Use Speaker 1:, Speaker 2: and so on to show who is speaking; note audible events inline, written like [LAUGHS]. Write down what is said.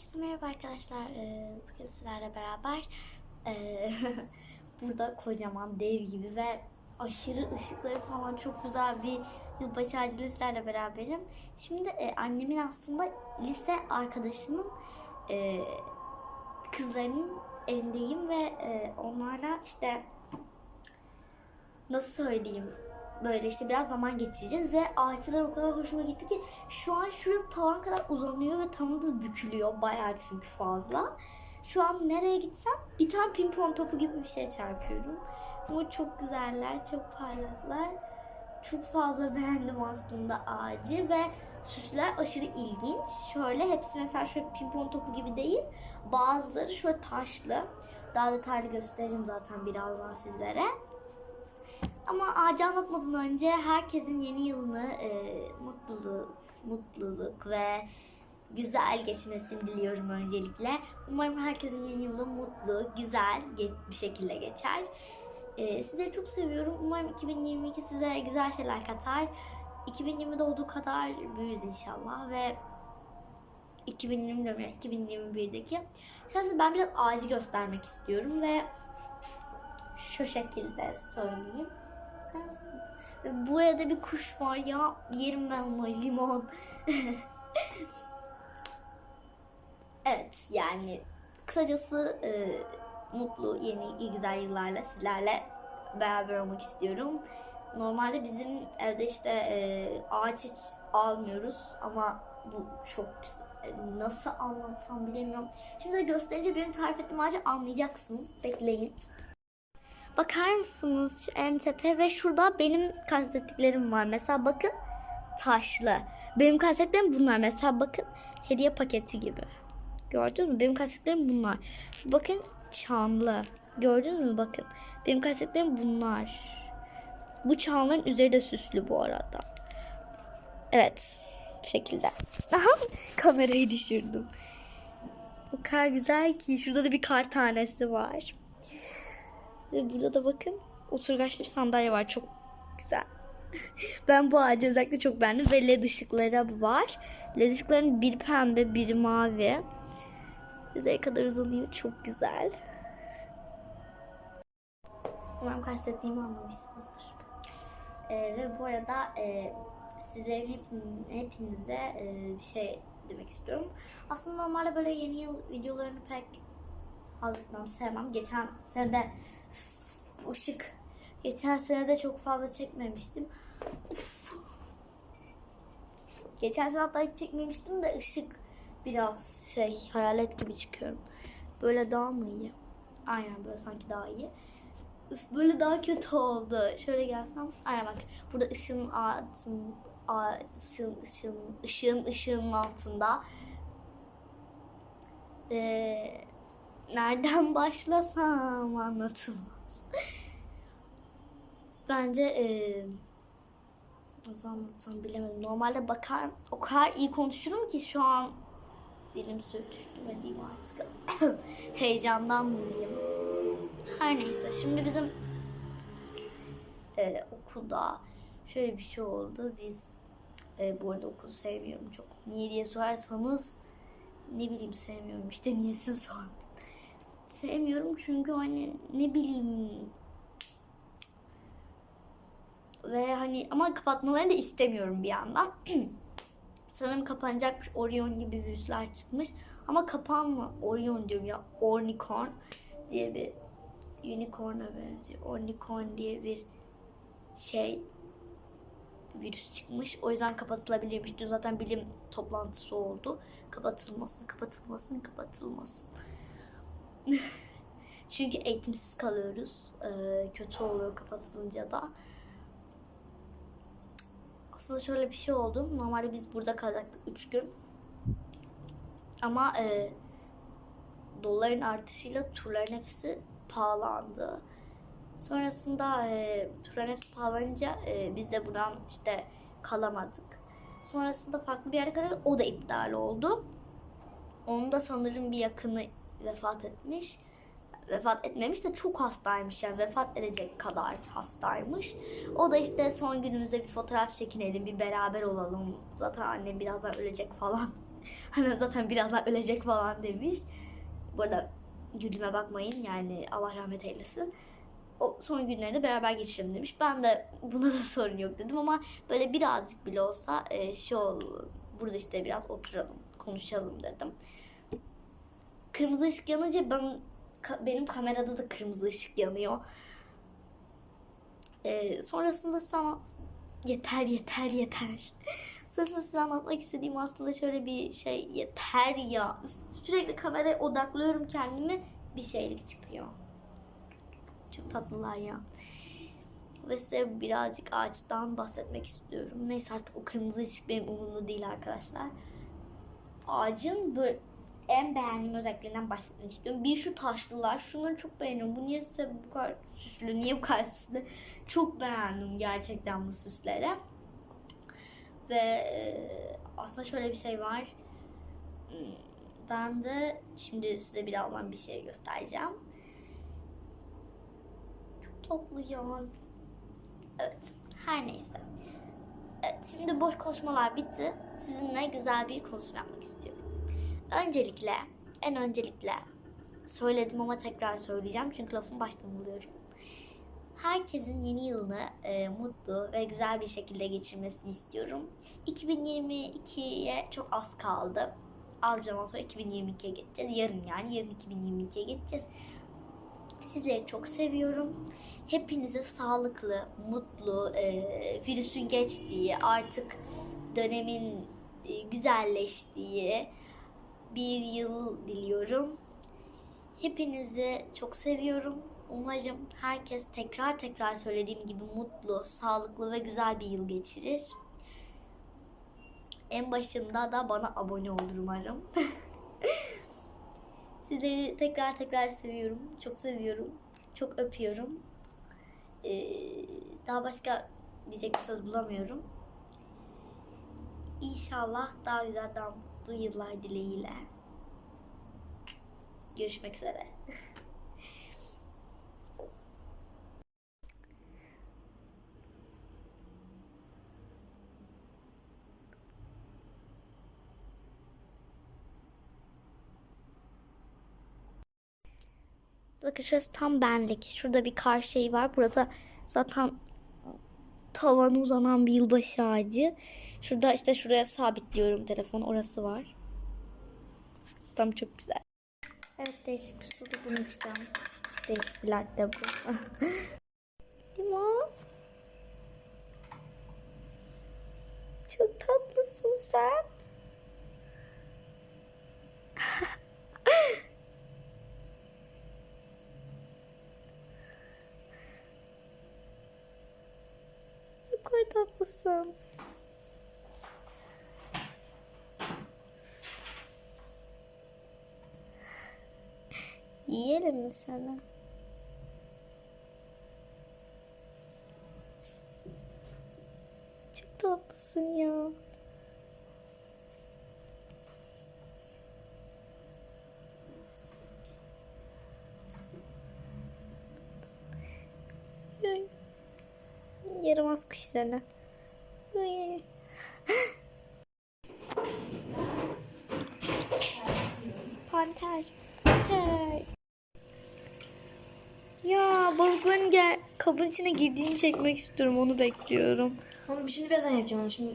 Speaker 1: Herkese merhaba arkadaşlar. Ee, bugün sizlerle beraber ee, [LAUGHS] burada kocaman dev gibi ve aşırı ışıkları falan çok güzel bir yılbaşı ağacıyla sizlerle beraberim. Şimdi ee, annemin aslında lise arkadaşının ee, kızlarının evindeyim ve onlarla işte nasıl söyleyeyim böyle işte biraz zaman geçireceğiz ve ağaçlar o kadar hoşuma gitti ki şu an şurası tavan kadar uzanıyor ve tam da bükülüyor bayağı çünkü fazla. Şu an nereye gitsem bir tane pimpon topu gibi bir şey çarpıyorum. Ama çok güzeller, çok parlaklar. Çok fazla beğendim aslında ağacı ve süsler aşırı ilginç. Şöyle hepsi mesela şöyle pimpon topu gibi değil. Bazıları şöyle taşlı. Daha detaylı göstereceğim zaten birazdan sizlere. Ama ağacı anlatmadan önce herkesin yeni yılını e, mutluluk, mutluluk ve güzel geçmesini diliyorum öncelikle. Umarım herkesin yeni yılı mutlu, güzel bir şekilde geçer. E, sizleri çok seviyorum. Umarım 2022 size güzel şeyler katar. 2020'de olduğu kadar büyürüz inşallah ve 2020 diyorum ya 2021'deki. Şimdi ben biraz ağacı göstermek istiyorum ve şu şekilde söyleyeyim. Bakar mısınız? Ve buraya da bir kuş var ya. Yerim ben onu limon. [LAUGHS] evet yani kısacası e, mutlu yeni iyi güzel yıllarla sizlerle beraber olmak istiyorum. Normalde bizim evde işte e, ağaç hiç almıyoruz ama bu çok. E, Nasıl anlatsam bilemiyorum. Şimdi de gösterince benim tarif ettiğim ağacı anlayacaksınız. Bekleyin. Bakar mısınız şu en tepe ve şurada benim kastettiklerim var. Mesela bakın taşlı. Benim kastettiklerim bunlar. Mesela bakın hediye paketi gibi. Gördünüz mü? Benim kastettiklerim bunlar. Bakın çanlı. Gördünüz mü? Bakın. Benim kastettiklerim bunlar. Bu çanların üzeri de süslü bu arada. Evet. Bu şekilde. Aha, kamerayı düşürdüm. O kadar güzel ki. Şurada da bir kar tanesi var. Ve burada da bakın oturgaçlı bir sandalye var. Çok güzel. [LAUGHS] ben bu ağacı özellikle çok beğendim. Ve led ışıkları var. Led ışıkların bir pembe, bir mavi. Yüzeye kadar uzanıyor. Çok güzel. Umarım kastettiğimi anlamışsınızdır. Ee, ve bu arada e, sizlerin hepin, hepinize e, bir şey demek istiyorum. Aslında normalde böyle yeni yıl videolarını pek hazırlamam, sevmem. Geçen sene de üf, ışık. Geçen sene de çok fazla çekmemiştim. Uf. Geçen sene hatta hiç çekmemiştim de ışık biraz şey hayalet gibi çıkıyorum. Böyle daha mı iyi? Aynen böyle sanki daha iyi. Üf, böyle daha kötü oldu. Şöyle gelsem. Aynen bak. Burada ışığın altın, ışığın, ışığın, ışığın, ışığın altında. Ee, nereden başlasam anlatılmaz. Bence ee, nasıl anlatsam bilemedim. Normalde bakar o kadar iyi konuşurum ki şu an dilim sürtüştü mü diyeyim artık. [COUGHS] Heyecandan mı diyeyim. Her neyse şimdi bizim e, okulda şöyle bir şey oldu. Biz e, bu arada okulu sevmiyorum çok. Niye diye sorarsanız ne bileyim sevmiyorum işte niyesin sor. Sevmiyorum çünkü hani ne bileyim ve hani ama kapatmalarını da istemiyorum bir yandan. [CLEARS THROAT] Sanırım kapanacakmış Orion gibi virüsler çıkmış. Ama kapanma Orion diyorum ya Ornicorn diye bir unicorn'a benziyor. Ornicorn diye bir şey virüs çıkmış. O yüzden kapatılabilirmiş. Dün zaten bilim toplantısı oldu. Kapatılmasın, kapatılmasın, kapatılmasın. Çünkü eğitimsiz kalıyoruz. Ee, kötü oluyor kapatılınca da. Aslında şöyle bir şey oldu. Normalde biz burada kalacaktık 3 gün. Ama e, doların artışıyla turların hepsi pahalandı. Sonrasında e, turların hepsi pahalanınca e, biz de buradan işte kalamadık. Sonrasında farklı bir yere kadar o da iptal oldu. Onun da sanırım bir yakını vefat etmiş. Vefat etmemiş de çok hastaymış yani vefat edecek kadar hastaymış. O da işte son günümüzde bir fotoğraf çekinelim, bir beraber olalım. Zaten annem birazdan ölecek falan [LAUGHS] Hani zaten birazdan ölecek falan demiş. Bu arada güldüğüme bakmayın yani Allah rahmet eylesin. O son günlerinde beraber geçirelim demiş. Ben de buna da [LAUGHS] sorun yok dedim ama böyle birazcık bile olsa e, şey ol, burada işte biraz oturalım, konuşalım dedim. Kırmızı ışık yanınca ben ka- benim kamerada da kırmızı ışık yanıyor. E, sonrasında sana yeter yeter yeter. [LAUGHS] Sonrasında size anlatmak istediğim aslında şöyle bir şey yeter ya. Sürekli kameraya odaklıyorum kendimi bir şeylik çıkıyor. Çok tatlılar ya. Ve size birazcık ağaçtan bahsetmek istiyorum. Neyse artık o kırmızı ışık benim umurumda değil arkadaşlar. Ağacın böyle en beğendiğim özelliklerinden bahsetmek istiyorum. Bir şu taşlılar. Şunları çok beğeniyorum. Bu niye size bu kadar süslü? Niye bu kadar süslü? Çok beğendim gerçekten bu süsleri. Ve e, aslında şöyle bir şey var. Hmm, Ben de şimdi size birazdan bir şey göstereceğim. Çok tatlı ya. Evet, her neyse. Evet, şimdi boş konuşmalar bitti. Sizinle güzel bir konuşma yapmak istiyorum. Öncelikle, en öncelikle söyledim ama tekrar söyleyeceğim çünkü lafın baştan buluyorum. Herkesin yeni yılını e, mutlu ve güzel bir şekilde geçirmesini istiyorum. 2022'ye çok az kaldı. Az bir zaman sonra 2022'ye geçeceğiz. Yarın yani yarın 2022'ye geçeceğiz. Sizleri çok seviyorum. Hepinize sağlıklı, mutlu, e, virüsün geçtiği, artık dönemin e, güzelleştiği bir yıl diliyorum. Hepinizi çok seviyorum. Umarım herkes tekrar tekrar söylediğim gibi mutlu, sağlıklı ve güzel bir yıl geçirir. En başında da bana abone olur umarım. [LAUGHS] Sizleri tekrar tekrar seviyorum. Çok seviyorum. Çok öpüyorum. Ee, daha başka diyecek bir söz bulamıyorum. İnşallah daha güzel, daha mutlu yıllar dileğiyle. Görüşmek üzere. Bakın şurası tam benlik. Şurada bir kar şeyi var. Burada zaten tavana uzanan bir yılbaşı ağacı. Şurada işte şuraya sabitliyorum telefonu. Orası var. Tam çok güzel. Evet değişik bir suda bunu içeceğim. Değişik bir latte bu. [LAUGHS] Limon. Çok tatlısın sen. Ne tatlısın. Yiyelim mi sana? Çok tatlısın ya. Yaramaz kuş sana. Panter. Panter. Ya balıkların gel kabın içine girdiğini çekmek istiyorum. Onu bekliyorum.
Speaker 2: Ama bir şimdi birazdan yapacağım onu şimdi.